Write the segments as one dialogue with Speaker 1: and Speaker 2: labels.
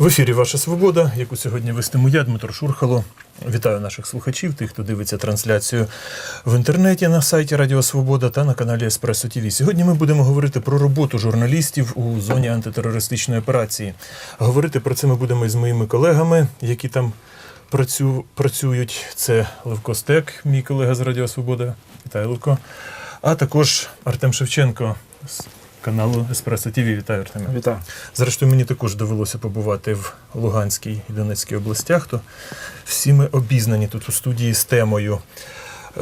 Speaker 1: В ефірі Ваша Свобода, яку сьогодні вестиму я, Дмитро Шурхало. Вітаю наших слухачів, тих, хто дивиться трансляцію в інтернеті на сайті Радіо Свобода та на каналі Еспресо ТВ. Сьогодні ми будемо говорити про роботу журналістів у зоні антитерористичної операції. Говорити про це ми будемо із моїми колегами, які там працю, працюють. Це Левко Стек, мій колега з Радіо Свобода. Вітаю, Левко. А також Артем Шевченко каналу Еспресо ТВ. Вітаю, Артеме.
Speaker 2: Вітаю.
Speaker 1: Зрештою, мені також довелося побувати в Луганській і Донецькій областях, то всі ми обізнані тут у студії з темою.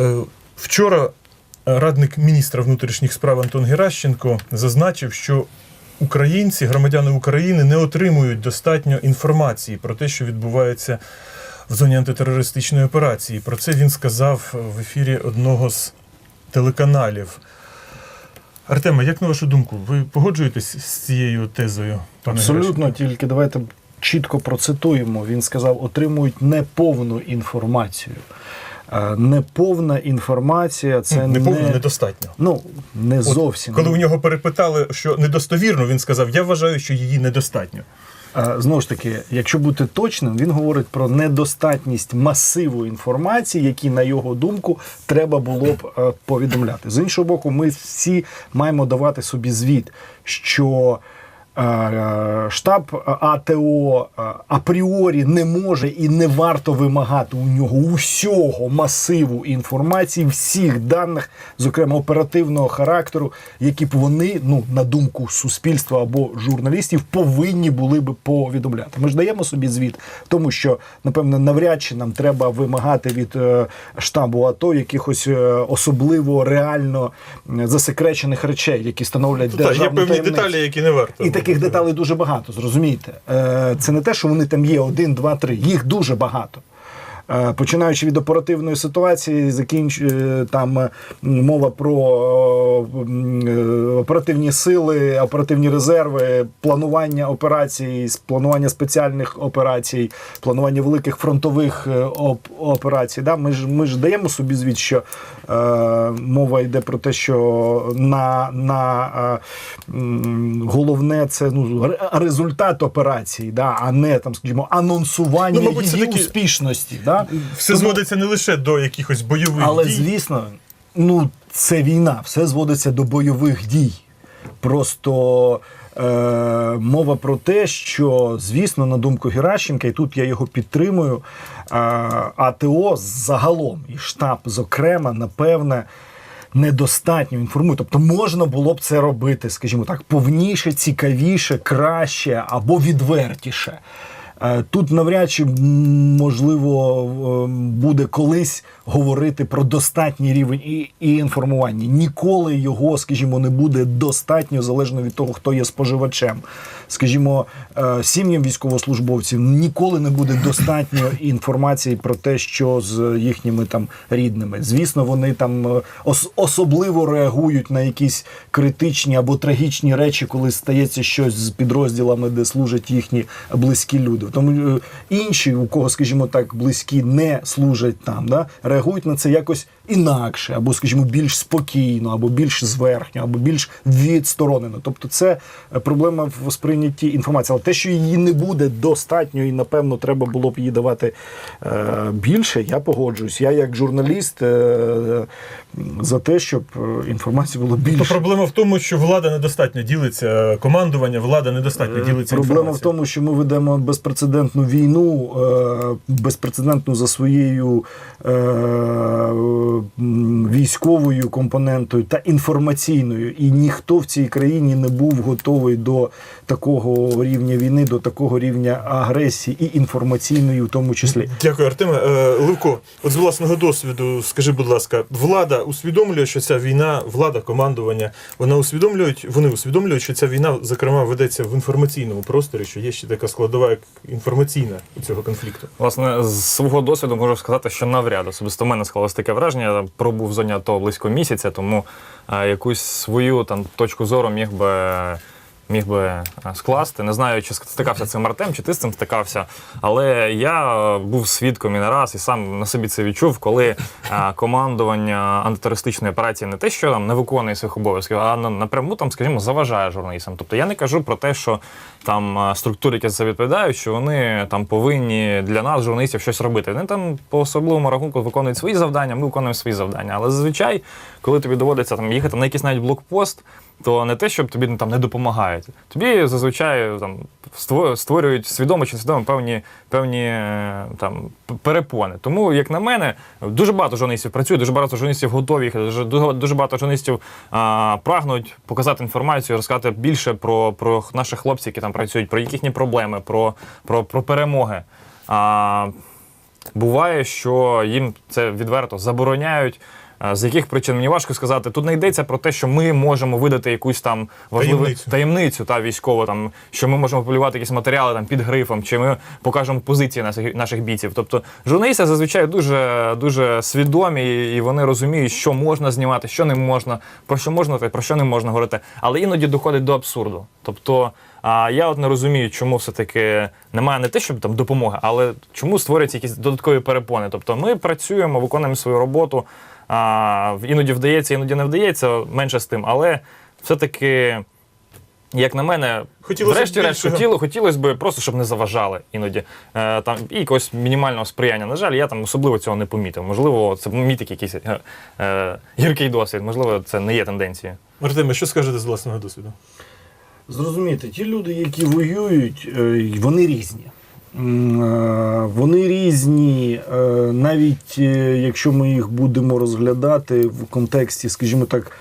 Speaker 1: Е, Вчора радник міністра внутрішніх справ Антон Геращенко зазначив, що українці, громадяни України, не отримують достатньо інформації про те, що відбувається в зоні антитерористичної операції. Про це він сказав в ефірі одного з телеканалів. Артема, як на вашу думку, ви погоджуєтесь з цією тезою? пане
Speaker 2: Абсолютно,
Speaker 1: Гречко?
Speaker 2: тільки давайте чітко процитуємо. Він сказав, отримують неповну інформацію. Е, Неповна інформація це
Speaker 1: не повно,
Speaker 2: не,
Speaker 1: недостатньо.
Speaker 2: ну, не
Speaker 1: От
Speaker 2: зовсім.
Speaker 1: Коли у нього перепитали, що недостовірно, він сказав: Я вважаю, що її недостатньо.
Speaker 2: Знову ж таки, якщо бути точним, він говорить про недостатність масиву інформації, які, на його думку, треба було б е, повідомляти. З іншого боку, ми всі маємо давати собі звіт, що штаб АТО е, апріорі не може і не варто вимагати у нього усього масиву інформації, всіх даних, зокрема оперативного характеру, які б вони, ну на думку суспільства або журналістів, повинні були би повідомляти. Ми ж даємо собі звіт, тому що напевно навряд чи нам треба вимагати від е, штабу АТО якихось е, особливо реально е, засекречених речей, які становлять
Speaker 1: Так, є певні
Speaker 2: таємницю.
Speaker 1: деталі, які не варто.
Speaker 2: І таких деталей дуже багато, зрозумійте. Е, Це не те, що вони там є один, два, три. Їх дуже багато. Е, Починаючи від оперативної ситуації, закінч е, там е, мова про оперативні сили, оперативні резерви, планування операцій, планування спеціальних операцій, планування великих фронтових операцій. Да? Ми ж ми ж даємо собі звіт, що е, мова йде про те, що на, на е, головне це ну результат операції, да? а не там, скажімо, анонсування
Speaker 1: Ну, мабуть,
Speaker 2: її
Speaker 1: все-таки
Speaker 2: успішності. Да?
Speaker 1: Все
Speaker 2: Тому-
Speaker 1: зводиться не лише до якихось бойових
Speaker 2: але
Speaker 1: дій.
Speaker 2: звісно, ну це війна, все зводиться до бойових дій. Просто е, мова про те, що, звісно, на думку Геращенка, і тут я його підтримую, е, АТО загалом і штаб, зокрема, напевне. Недостатньо інформує, тобто можна було б це робити, скажімо так, повніше, цікавіше, краще або відвертіше. Е, Тут навряд чи можливо е, буде колись говорити про достатній рівень і, і інформування. Ніколи його, скажімо, не буде достатньо залежно від того, хто є споживачем. Скажімо, е, сім'ям військовослужбовців ніколи не буде достатньо інформації про те, що з їхніми там рідними. Звісно, вони там е, ос- особливо реагують на якісь критичні або трагічні речі, коли стається щось з підрозділами, де служать їхні близькі люди. Тому е, інші, у кого, скажімо так, близькі не служать там, да, реагують на це якось інакше, або, скажімо, більш спокійно, або більш зверхньо, або більш відсторонено. Тобто, це е, проблема в сприйнятті інформації. Але те, що її не буде достатньо, і напевно треба було б її давати е, більше, я погоджуюсь. Я як журналіст е, за те, щоб інформації було
Speaker 1: То
Speaker 2: більше.
Speaker 1: проблема в тому, що влада недостатньо ділиться, командування, влада недостатньо ділиться.
Speaker 2: Проблема в тому, що ми ведемо безпрецедентну війну, безпрецедентну за своєю військовою компонентою та інформаційною. І ніхто в цій країні не був готовий до такого рівня війни, до такого рівня агресії і інформаційної, в тому числі.
Speaker 1: Дякую, Артеме. Е, Левко, от з власного досвіду, скажи, будь ласка, влада усвідомлює, що ця війна, влада, командування, вона усвідомлюють, вони усвідомлюють, що ця війна, зокрема, ведеться в інформаційному просторі, що є ще така складова, як інформаційна у цього конфлікту.
Speaker 3: Власне, з свого досвіду можу сказати, що навряд особисто в мене склалось таке враження. Я пробув в зоні близько місяця, тому е, якусь свою там точку зору міг би міг би е, скласти. Не знаю, чи стикався цим Артем, чи ти з цим стикався. Але я е, був свідком і не раз, і сам на собі це відчув, коли е, командування антитерористичної операції не те, що там не виконує своїх обов'язків, а напряму там, скажімо, заважає журналістам. Тобто я не кажу про те, що там структури, які за це відповідають, що вони там повинні для нас, журналістів, щось робити. Вони там по особливому рахунку виконують свої завдання, ми виконуємо свої завдання. Але зазвичай, коли тобі доводиться там їхати на якийсь навіть блокпост, то не те, щоб тобі ну, там не допомагають. Тобі зазвичай там ство- створюють свідомо чи свідомо певні, певні е, там перепони. Тому, як на мене, дуже багато журналістів працює, дуже багато журналістів готові дуже багато журналістів а, прагнуть показати інформацію, розказати більше про, про наших хлопців, які там працюють, про їхні проблеми, про, про, про перемоги. А, буває, що їм це відверто забороняють. З яких причин мені важко сказати, тут не йдеться про те, що ми можемо видати якусь там важливу
Speaker 1: Таємницю.
Speaker 3: таємницю та військову, там що ми можемо полювати якісь матеріали там під грифом, чи ми покажемо позиції наших, наших бійців. Тобто журналісти зазвичай дуже дуже свідомі і вони розуміють, що можна знімати, що не можна, про що можна та про що не можна говорити. Але іноді доходить до абсурду. Тобто, а я от не розумію, чому все-таки немає не те, щоб там допомоги, але чому створюються якісь додаткові перепони. Тобто ми працюємо, виконуємо свою роботу. А, іноді вдається, іноді не вдається, менше з тим, але все-таки. Як на мене, врешті-решт хотіло, хотілося б просто, щоб не заважали іноді. Е, там, і якогось мінімального сприяння. На жаль, я там особливо цього не помітив. Можливо, це мій такий якийсь е, е, гіркий досвід, можливо, це не є тенденцією.
Speaker 1: Артеме, що скажете з власного досвіду?
Speaker 2: Зрозуміти, ті люди, які воюють, е, вони різні. Е, Вони різні, е, навіть е, якщо ми їх будемо розглядати в контексті, скажімо так,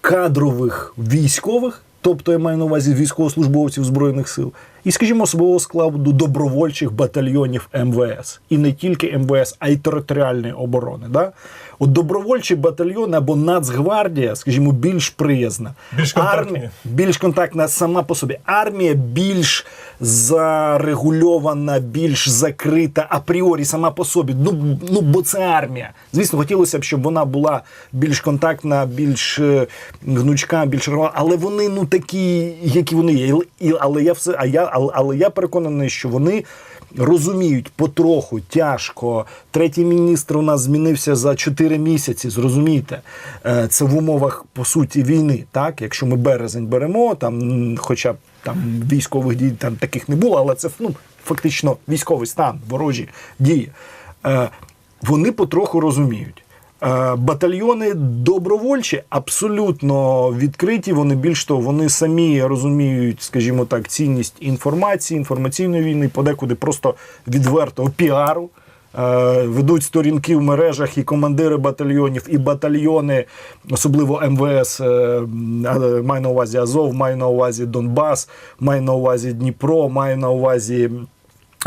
Speaker 2: кадрових військових, тобто я маю на увазі військовослужбовців Збройних сил, і, скажімо, особового складу добровольчих батальйонів МВС. І не тільки МВС, а й територіальної оборони. Да? От добровольчий батальйон або Нацгвардія, скажімо, більш приязна.
Speaker 1: Більш контактні.
Speaker 2: Армія, більш контактна сама по собі. Армія більш зарегульована, більш закрита апріорі сама по собі. Ну, ну бо це армія. Звісно, хотілося б, щоб вона була більш контактна, більш е, гнучка, більш регулярна. але вони ну такі, які вони є. Але я все, а я, але, але я переконаний, що вони. Розуміють потроху, тяжко. Третій міністр у нас змінився за 4 місяці. Зрозумійте, Е, це в умовах по суті війни. Так, якщо ми березень беремо, там, хоча б там військових дій там таких не було, але це ну, фактично військовий стан, ворожі дії. Е, Вони потроху розуміють. Е, Батальйони добровольчі абсолютно відкриті. Вони більш того, вони самі розуміють, скажімо так, цінність інформації, інформаційної війни, подекуди просто відвертого піару. Е, Ведуть сторінки в мережах і командири батальйонів, і батальйони, особливо МВС, е, маю на увазі Азов, маю на увазі Донбас, маю на увазі Дніпро, маю на увазі.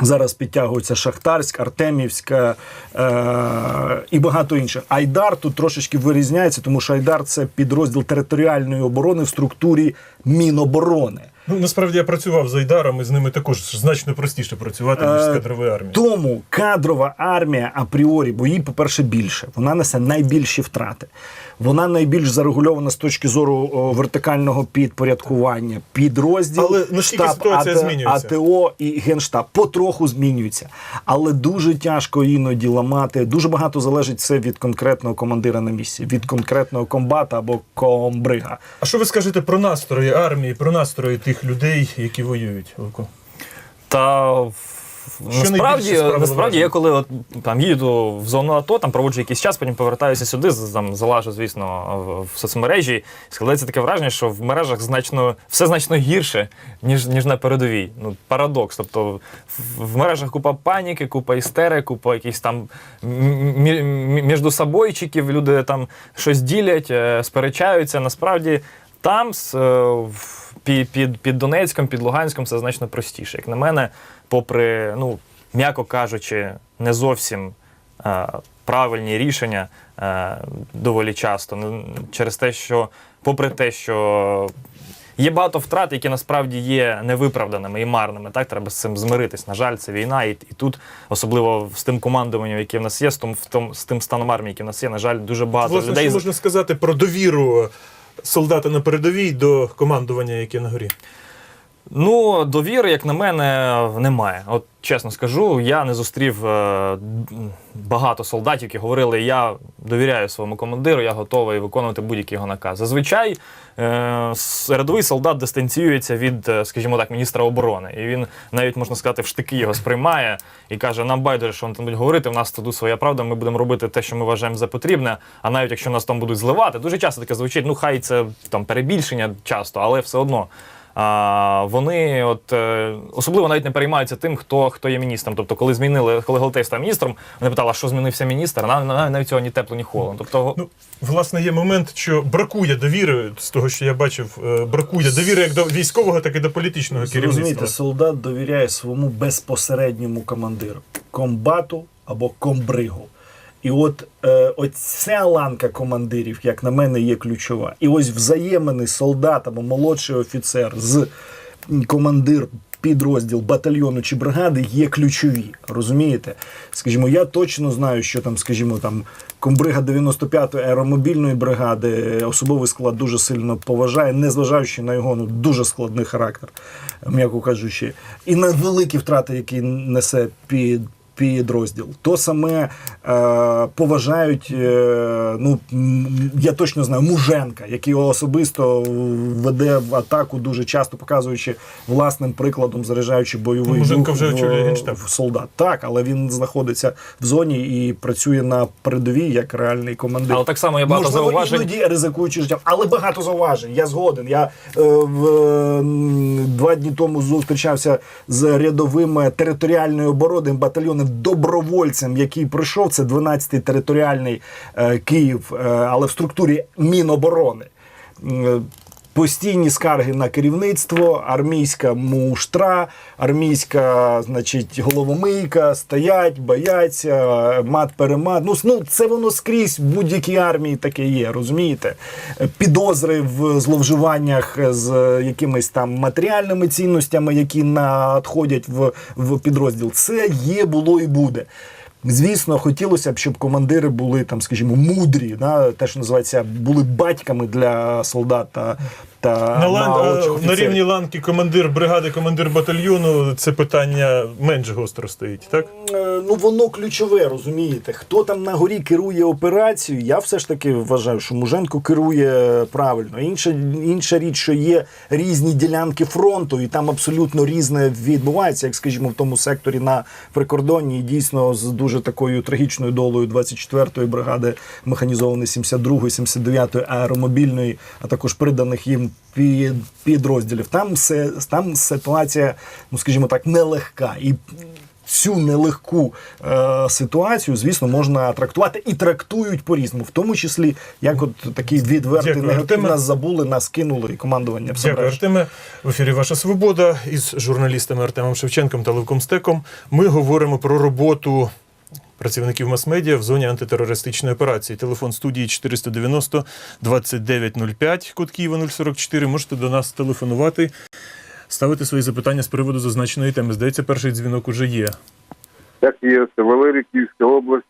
Speaker 2: Зараз підтягується Шахтарськ, Артемівська е- і багато інших. Айдар тут трошечки вирізняється, тому що Айдар це підрозділ територіальної оборони в структурі Міноборони.
Speaker 1: Ну, насправді я працював з Айдаром, і з ними також значно простіше працювати, ніж з
Speaker 2: Е,
Speaker 1: кадровою армією.
Speaker 2: Тому кадрова армія апріорі, бо їй, по-перше, більше. Вона несе найбільші втрати. Вона найбільш зарегульована з точки зору о, вертикального підпорядкування. Підрозділ,
Speaker 1: Але наскільки ситуація змінюється?
Speaker 2: АТО і Генштаб потроху змінюються. Але дуже тяжко іноді ламати. Дуже багато залежить це від конкретного командира на місці, від конкретного комбата або комбрига.
Speaker 1: А що ви скажете про настрої армії, про настрої тих людей, які воюють, Луко?
Speaker 3: Та насправді, насправді я коли от, там їду в зону АТО, там проводжу якийсь час, потім повертаюся сюди, там залажу, звісно, в, соцмережі. Складається таке враження, що в мережах значно все значно гірше, ніж, ніж на передовій. Ну, парадокс. Тобто в, мережах купа паніки, купа істери, купа якісь там м- мі- мі- між собойчиків, люди там щось ділять, е, сперечаються. Насправді там з, під, під, під Донецьком, під Луганськом все значно простіше. Як на мене, попри, ну, м'яко кажучи, не зовсім е, правильні рішення е, доволі часто. Ну, через те, що, попри те, що є багато втрат, які насправді є невиправданими і марними. Так, треба з цим змиритись. На жаль, це війна, і, і тут, особливо з тим командуванням, яке в нас є, з тим, в том, з тим станом армії, який в нас є, на жаль, дуже багато
Speaker 1: Власне,
Speaker 3: людей.
Speaker 1: що можна сказати про довіру солдата на передовій до командування, яке на горі?
Speaker 3: Ну, довіри, як на мене, немає. От чесно скажу, я не зустрів е, багато солдатів, які говорили, я довіряю своєму командиру, я готовий виконувати будь-який його наказ. Зазвичай е, рядовий солдат дистанціюється від, е, скажімо так, міністра оборони. І він навіть можна сказати, в штики його сприймає і каже: нам байдуже, що вони там будуть говорити. У нас тут своя правда. Ми будемо робити те, що ми вважаємо за потрібне. А навіть якщо нас там будуть зливати, дуже часто таке звучить. Ну хай це там перебільшення часто, але все одно. А, вони от е, особливо навіть не переймаються тим, хто хто є міністром. Тобто, коли змінили, коли Галатей став міністром, вони питали, а що змінився міністр? А нав- нав- навіть цього ні тепло, ні холодно. Тобто,
Speaker 1: Ну, власне, є момент, що бракує довіри, з того, що я бачив, е, бракує довіри як до військового, так і до політичного
Speaker 2: Розумієте,
Speaker 1: керівництва.
Speaker 2: солдат довіряє своєму безпосередньому командиру комбату або комбригу. І от е, оця ланка командирів, як на мене, є ключова. І ось взаємини солдат або молодший офіцер з командир підрозділ батальйону чи бригади є ключові. Розумієте? Скажімо, я точно знаю, що там, скажімо, там комбрига 95-ї аеромобільної бригади е, особовий склад дуже сильно поважає, незважаючи на його ну, дуже складний характер, м'яко кажучи, і на великі втрати, які несе під. Підрозділ то саме е, поважають. Е, ну я точно знаю Муженка, який особисто веде в атаку дуже часто, показуючи власним прикладом, заряджаючи бойовий
Speaker 1: Ну, Муженко
Speaker 2: дух
Speaker 1: вже
Speaker 2: в-
Speaker 1: очолює Генштаб.
Speaker 2: в солдат. Так, але він знаходиться в зоні і працює на передовій як реальний командир.
Speaker 3: але так само є багато
Speaker 2: Можливо,
Speaker 3: зауважень.
Speaker 2: іноді ризикуючи життям, але багато зауважень. Я згоден. Я е, в, е, два дні тому зустрічався з рядовим е, територіальної оборони батальйоном добровольцем, який прийшов. Це 12-й територіальний е, Київ, е, але в структурі Міноборони. Постійні скарги на керівництво, армійська муштра, армійська, значить, головомийка, стоять, бояться, мат-перемат. Ну, с- ну, це воно скрізь в будь-якій армії таке є, розумієте? Підозри в зловживаннях з якимись там матеріальними цінностями, які надходять в, в підрозділ. Це є, було і буде. Звісно, хотілося б, щоб командири були там, скажімо, мудрі, да, те, що називається, були батьками для солдат та,
Speaker 1: На, лан... е, на рівні ланки командир бригади, командир батальйону це питання менш гостро стоїть, так?
Speaker 2: Е, ну воно ключове, розумієте. Хто там на горі керує операцією? Я все ж таки вважаю, що Муженко керує правильно. Інша, інша річ, що є різні ділянки фронту, і там абсолютно різне відбувається, як скажімо, в тому секторі на прикордонні, і дійсно з дуже такою трагічною долею 24-ї бригади механізованої 72-ї, 79-ї аеромобільної, а також приданих їм підрозділів. Там все там ситуація, ну скажімо так, нелегка і. Цю нелегку е, ситуацію, звісно, можна трактувати і трактують по-різному, в тому числі як от такий відвертий
Speaker 1: Дякую,
Speaker 2: негатив
Speaker 1: Артеме.
Speaker 2: нас забули, нас кинули і командування все
Speaker 1: Дякую. Артеме. В ефірі Ваша Свобода із журналістами Артемом Шевченком та Левком Стеком. Ми говоримо про роботу працівників мас-медіа в зоні антитерористичної операції. Телефон студії 490 2905, код Києва 044. Можете до нас телефонувати, ставити свої запитання з приводу зазначеної теми. Здається, перший дзвінок уже є.
Speaker 4: Так є, це Валерій, Київська область.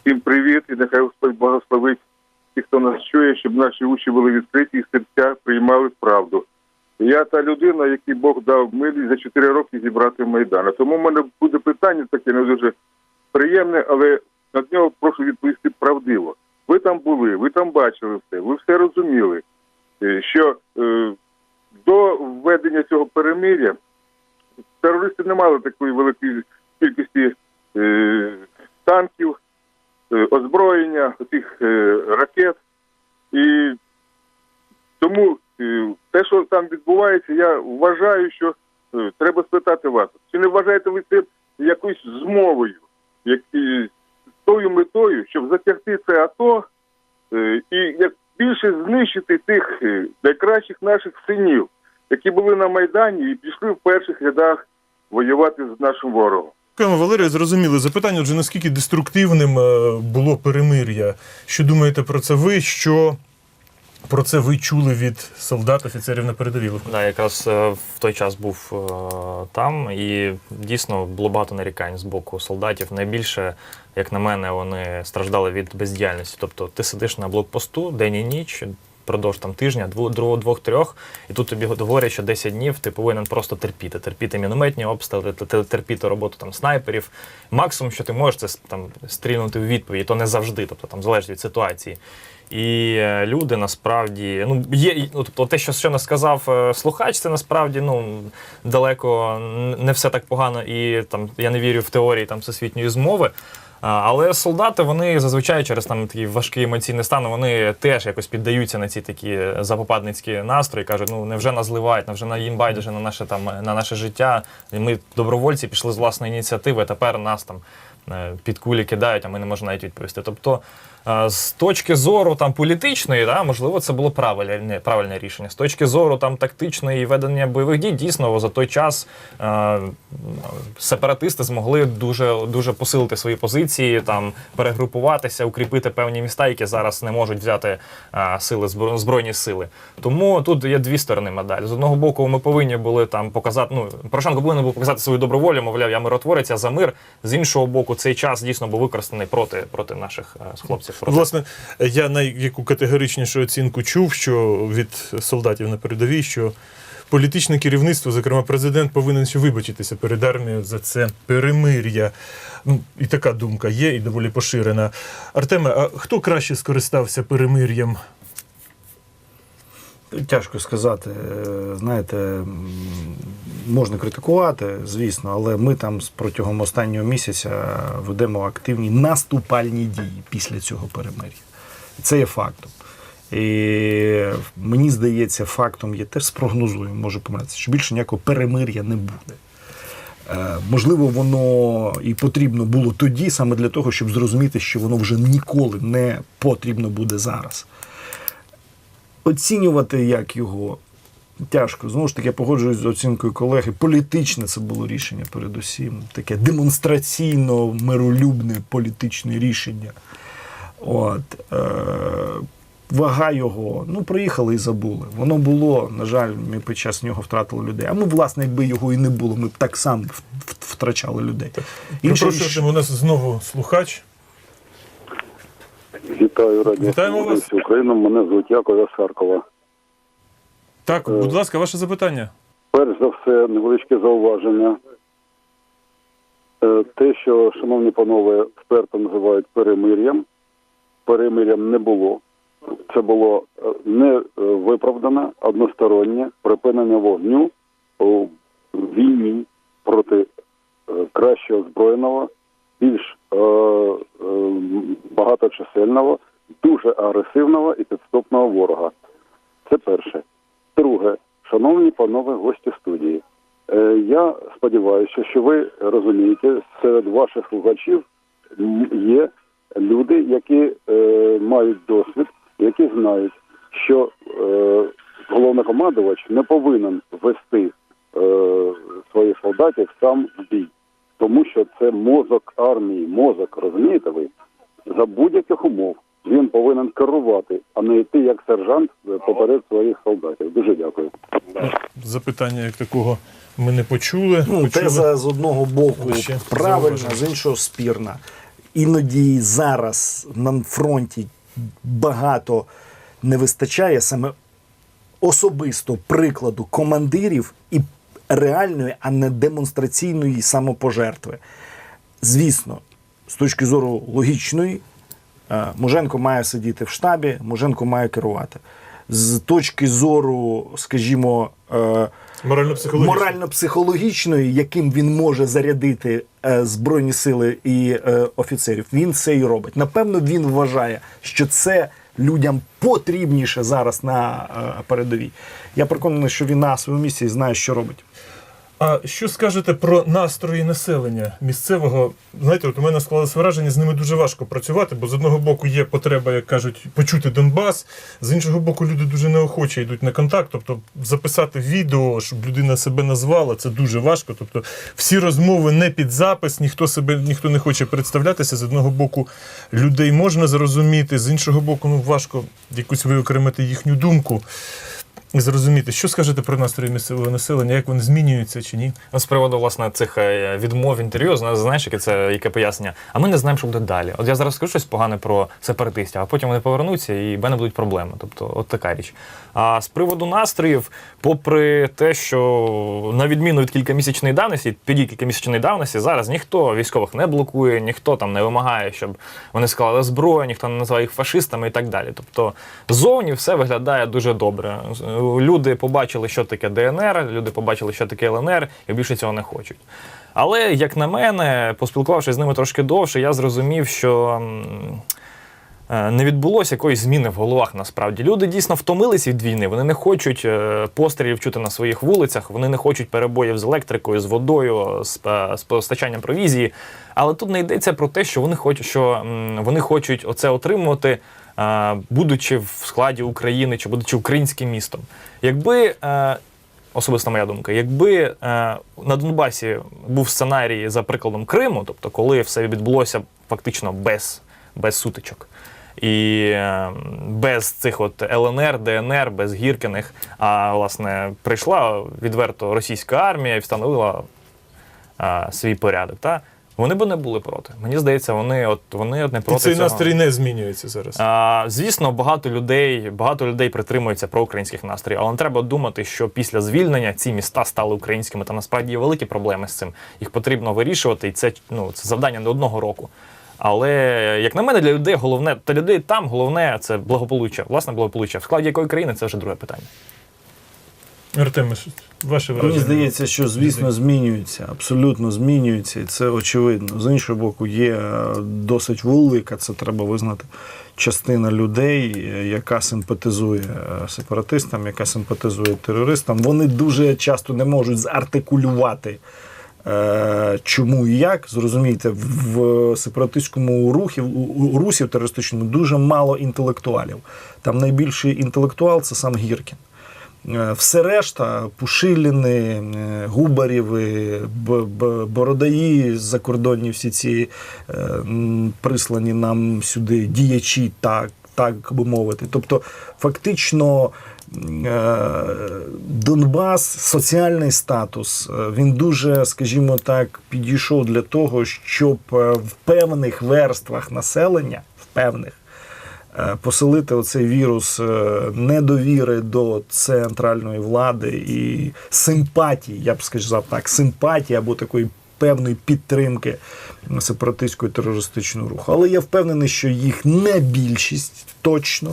Speaker 4: Всім привіт і нехай Господь благословить тих, хто нас чує, щоб наші уші були відкриті і серця приймали правду. Я та людина, якій Бог дав милість за 4 роки зібрати Майдан. Тому в мене буде питання таке не дуже приємне, але на нього прошу відповісти правдиво. Ви там були, ви там бачили все, ви все розуміли, е, що е, до введення цього перемиря терористи не мали такої великої кількості е, танків, озброєння, цих ракет. І тому те, що там відбувається, я вважаю, що треба спитати вас, чи не вважаєте ви це якоюсь змовою, як, і, з тою метою, щоб затягти це АТО е, і як більше знищити тих е, найкращих наших синів, які були на Майдані і пішли в перших рядах воювати з нашим ворогом.
Speaker 1: Дякуємо, Валерію, зрозуміли. Запитання, отже, наскільки деструктивним е, було перемир'я? Що думаєте про це ви? Що про це ви чули від солдат, офіцерів на передовій?
Speaker 3: Да, якраз е, в той час був е, там, і дійсно було багато нарікань з боку солдатів. Найбільше, як на мене, вони страждали від бездіяльності. Тобто ти сидиш на блокпосту день і ніч, впродовж там тижня, двох-трьох, і тут тобі говорять, що 10 днів ти повинен просто терпіти. Терпіти мінометні обстріли, те- те- терпіти роботу там снайперів. Максимум, що ти можеш, це там стрільнути в відповідь, то не завжди, тобто там залежить від ситуації. І е, люди насправді, ну є ну, тобто, те, що щойно сказав е, слухач, це насправді ну далеко не все так погано, і там я не вірю в теорії там всесвітньої змови. Але солдати вони зазвичай через там такий важкий емоційний стан, вони теж якось піддаються на ці такі запопадницькі настрої. кажуть, ну невже нас зливають, невже на їм байдуже на наше там на наше життя. Ми добровольці пішли з власної ініціативи. Тепер нас там е, під кулі кидають, а ми не можемо навіть відповісти. Тобто, з точки зору там політичної, да, можливо, це було правильне, правильне рішення. З точки зору там тактичної ведення бойових дій, дійсно за той час е, сепаратисти змогли дуже дуже посилити свої позиції, там перегрупуватися, укріпити певні міста, які зараз не можуть взяти е, сили збро- збройні сили. Тому тут є дві сторони медалі. З одного боку, ми повинні були там показати. Ну Порошенко повинен був показати свою доброволю, мовляв, я миротворець, я за мир. З іншого боку, цей час дійсно був використаний проти проти наших е, хлопців. Проти
Speaker 1: Власне, я на яку категоричнішу оцінку чув, що від солдатів на передовій, що політичне керівництво, зокрема президент, повинен ще вибачитися перед армією за це перемир'я. Ну, і така думка є, і доволі поширена. Артеме, а хто краще скористався перемир'ям?
Speaker 2: Тяжко сказати. Е, Знаєте, можна критикувати, звісно, але ми там протягом останнього місяця ведемо активні наступальні дії після цього перемир'я. Це є фактом. І мені здається, фактом є теж спрогнозуємо, може помилятися, що більше ніякого перемир'я не буде. Е, Можливо, воно і потрібно було тоді, саме для того, щоб зрозуміти, що воно вже ніколи не потрібно буде зараз. Оцінювати як його тяжко. Знову ж таки, я погоджуюсь з оцінкою колеги. Політичне це було рішення, передусім. Таке демонстраційно миролюбне політичне рішення. От, е, вага його, ну, приїхали і забули. Воно було, на жаль, ми під час нього втратили людей. А ми, власне, якби його і не було, ми б так само втрачали людей. Інша
Speaker 1: Прошу, у нас знову слухач.
Speaker 5: Вітаю радіо
Speaker 1: Вітаємо вас.
Speaker 5: Україну. Мене звуть Яков з Харкова.
Speaker 1: Так, будь ласка, ваше запитання.
Speaker 5: Перш за все, невеличке зауваження. Е, Те, що, шановні панове, експерти називають перемир'ям, перемир'ям не було. Це було е, не е, виправдане, одностороннє припинення вогню у війні проти е, краще озброєного, більш е, е, багаточисельного, дуже агресивного і підступного ворога. Це перше. Друге, шановні панове гості студії, е, я сподіваюся, що ви розумієте, серед ваших слухачів є люди, які е, мають досвід, які знають, що е, головнокомандувач не повинен вести своїх солдатів сам в бій, тому що це мозок армії, мозок, розумієте ви? За будь-яких умов він повинен керувати, а не йти як сержант поперед своїх солдатів. Дуже дякую.
Speaker 1: Запитання як такого ми не почули.
Speaker 2: Ну,
Speaker 1: почули.
Speaker 2: теза з одного боку
Speaker 1: Ще
Speaker 2: правильна,
Speaker 1: зауваження.
Speaker 2: з іншого спірна. Іноді зараз на фронті багато не вистачає саме особисто прикладу командирів і реальної, а не демонстраційної самопожертви. Звісно, з точки зору логічної, Муженко має сидіти в штабі, Муженко має керувати. З точки зору, скажімо, е,
Speaker 1: Морально-психологічно.
Speaker 2: морально-психологічної, яким він може зарядити е, збройні сили і е, офіцерів, він це і робить. Напевно, він вважає, що це людям потрібніше зараз на е, передовій. Я переконаний, що він на своєму місці знає, що робить.
Speaker 1: А що скажете про настрої населення місцевого? Знаєте, от у мене склалося враження, з ними дуже важко працювати, бо з одного боку є потреба, як кажуть, почути Донбас, з іншого боку, люди дуже неохоче йдуть на контакт. Тобто записати відео, щоб людина себе назвала, це дуже важко. Тобто всі розмови не під запис, ніхто себе ніхто не хоче представлятися. З одного боку, людей можна зрозуміти, з іншого боку, ну важко якусь виокремити їхню думку. Зрозуміти, що скажете про настрої місцевого населення, як вони змінюються чи ні?
Speaker 3: Ну, З приводу власне цих е, відмов інтерв'ю, зна- знаєш, яке це яке пояснення. А ми не знаємо, що буде далі. От я зараз скажу щось погане про сепаратистів, а потім вони повернуться і в мене будуть проблеми. Тобто, от така річ. А з приводу настроїв, попри те, що на відміну від кількамісячної давності, тоді кількамісячної давності, зараз ніхто військових не блокує, ніхто там не вимагає, щоб вони склали зброю, ніхто не називає їх фашистами і так далі. Тобто зовні все виглядає дуже добре. Люди побачили, що таке ДНР, люди побачили, що таке ЛНР, і більше цього не хочуть. Але, як на мене, поспілкувавшись з ними трошки довше, я зрозумів, що. е, Не відбулося якоїсь зміни в головах насправді. Люди дійсно втомились від війни. Вони не хочуть е, пострілів чути на своїх вулицях, вони не хочуть перебоїв з електрикою, з водою, з, е, з постачанням провізії. Але тут не йдеться про те, що вони хочуть, що вони хочуть оце отримувати, будучи в складі України чи будучи українським містом. Якби е, особиста моя думка, якби е, на Донбасі був сценарій за прикладом Криму, тобто коли все відбулося фактично без, без сутичок. І е, без цих от ЛНР, ДНР, без Гіркиних, а власне прийшла відверто російська армія і встановила е, свій порядок. Та? Вони б не були проти. Мені здається, вони от вони от не
Speaker 1: І цей
Speaker 3: цього.
Speaker 1: настрій не змінюється зараз.
Speaker 3: А, звісно, багато людей, багато людей притримуються проукраїнських настроїв, але не треба думати, що після звільнення ці міста стали українськими. Та насправді є великі проблеми з цим. Їх потрібно вирішувати, і це ну це завдання не одного року. Але як на мене, для людей головне та людей там головне це благополуччя, власне благополуччя. В складі якої країни це вже друге питання.
Speaker 1: Артем, ваше враження?
Speaker 2: Мені здається, що звісно змінюється, абсолютно змінюється, і це очевидно. З іншого боку, є е, досить велика, це треба визнати, частина людей, е, яка симпатизує е, сепаратистам, яка симпатизує терористам. Вони дуже часто не можуть зартикулювати. Чому і як зрозумієте, в сепаратистському рухі у русі в терористичному дуже мало інтелектуалів. Там найбільший інтелектуал це сам Гіркін. Е, Все решта Пушиліни, е, Губарєви, Бородаї закордонні всі ці е, прислані нам сюди діячі, так, так би мовити. Тобто, фактично. Донбас, соціальний статус, він дуже, скажімо так, підійшов для того, щоб в певних верствах населення, в певних, поселити оцей вірус е, недовіри до центральної влади і симпатії, я б сказав так, симпатії або такої певної підтримки сепаратистського терористичного руху. Але я впевнений, що їх не більшість точно.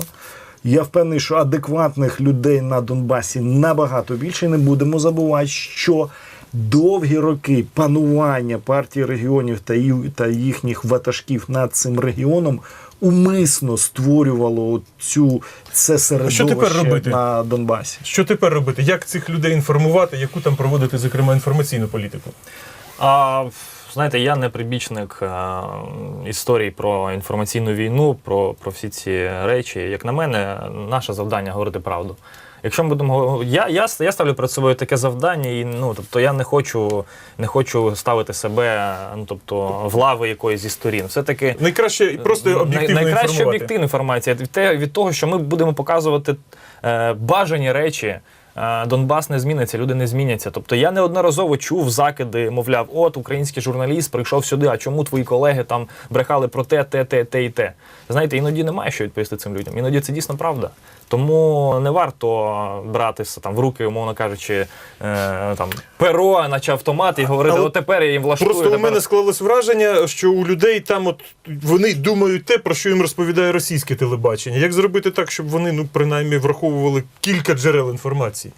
Speaker 2: Я впевнений, що адекватних людей на Донбасі набагато більше. І не будемо забувати, що довгі роки панування партії регіонів та, та їхніх ватажків над цим регіоном умисно створювало цю це середовище
Speaker 1: тепер робити?
Speaker 2: на Донбасі.
Speaker 1: Що тепер робити? Як цих людей інформувати, яку там проводити, зокрема, інформаційну політику?
Speaker 3: А, знаєте, я не прибічник е, історій про інформаційну війну, про, про всі ці речі. Як на мене, наше завдання говорити правду. Якщо ми будемо я, я, я ставлю перед собою таке завдання, і ну тобто я не хочу, не хочу ставити себе ну, тобто, в лави якоїсь зі сторін. Все таки
Speaker 1: Найкраще просто
Speaker 3: Най-
Speaker 1: об'єктивно
Speaker 3: найкраще
Speaker 1: інформувати.
Speaker 3: об'єктивна інформація від, те, від того, що ми будемо показувати е, бажані речі. Донбас не зміниться, люди не зміняться. Тобто я неодноразово чув закиди, мовляв, от український журналіст прийшов сюди. А чому твої колеги там брехали про те, те, те, те і те? Знаєте, іноді немає що відповісти цим людям. Іноді це дійсно правда. Тому не варто брати там в руки, умовно кажучи, е, там перо, наче автомат, і говорити,
Speaker 1: Але
Speaker 3: от тепер я їм влаштую.
Speaker 1: Просто у мене склалось враження, що у людей там от вони думають те, про що їм розповідає російське телебачення. Як зробити так, щоб вони ну принаймні враховували кілька джерел інформації?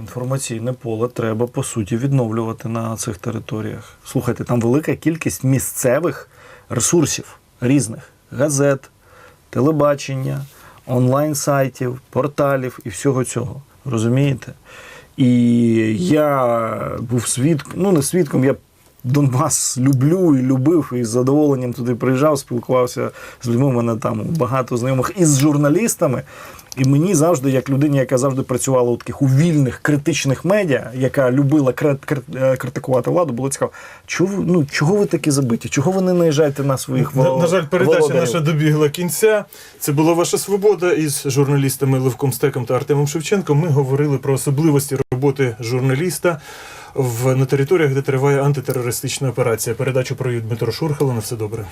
Speaker 2: Інформаційне поле треба по суті відновлювати на цих територіях. Слухайте, там велика кількість місцевих ресурсів різних газет, телебачення, онлайн-сайтів, порталів і всього цього. Розумієте? І я був свідком, ну не свідком, я Донбас люблю і любив, і з задоволенням туди приїжджав, спілкувався з людьми. У мене там багато знайомих і з журналістами. І мені завжди, як людині, яка завжди працювала у таких у вільних критичних медіа, яка любила е, критикувати владу, було цікаво. Чого ну, чого ви такі забиті? Чого ви не наїжджаєте на своїх
Speaker 1: На,
Speaker 2: вол-
Speaker 1: на жаль, передача
Speaker 2: володарів?
Speaker 1: наша добігла кінця. Це була ваша свобода із журналістами Левком Стеком та Артемом Шевченком. Ми говорили про особливості роботи журналіста в на територіях, де триває антитерористична операція. Передачу провів Дмитро Шурхало. На все добре.